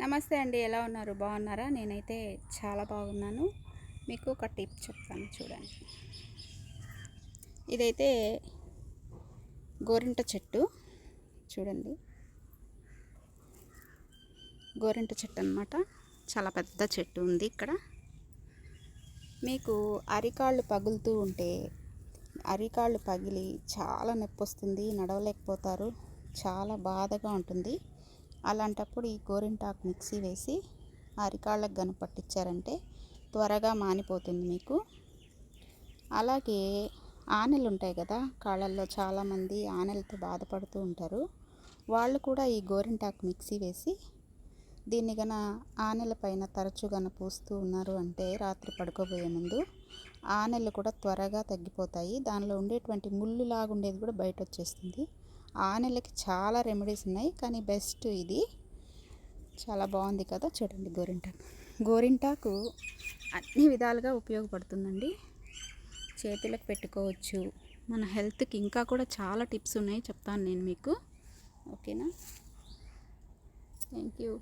నమస్తే అండి ఎలా ఉన్నారు? బాగున్నారా? నేనైతే చాలా బాగున్నాను. మీకు ఒక టిప్ చెప్తాను చూడండి. ఇదైతే గోరింట చెట్టు. చూడండి. గోరింట చెట్టు అనమాట చాలా పెద్ద చెట్టు ఉంది ఇక్కడ. మీకు అరికాళ్ళు పగులుతూ ఉంటే అరికాళ్ళు పగిలి చాలా నొప్పి వస్తుంది నడవలేకపోతారు. చాలా బాధగా ఉంటుంది. అలాంటప్పుడు ఈ గోరింటాకు మిక్సీ వేసి అరికాళ్ళకు గను పట్టించారంటే త్వరగా మానిపోతుంది మీకు. అలాగే ఆనెలు ఉంటాయి కదా కాళ్ళల్లో చాలామంది ఆనెలతో బాధపడుతూ ఉంటారు. వాళ్ళు కూడా ఈ గోరింటాకు మిక్సీ వేసి దీన్ని గన ఆనెల పైన తరచుగా పూస్తూ ఉన్నారు అంటే రాత్రి పడుకోబోయే ముందు ఆనెలు కూడా త్వరగా తగ్గిపోతాయి. దానిలో ఉండేటువంటి ముళ్ళు లాగుండేది కూడా బయట వచ్చేస్తుంది ఆనెలకి చాలా రెమెడీస్ ఉన్నాయి కానీ బెస్ట్ ఇది. చాలా బాగుంది కదా చూడండి గోరింటాకు. గోరింటాకు అన్ని విధాలుగా ఉపయోగపడుతుందండి. చేతులకు పెట్టుకోవచ్చు. మన హెల్త్కి ఇంకా కూడా చాలా టిప్స్ ఉన్నాయి చెప్తాను నేను మీకు. ఓకేనా? Thank you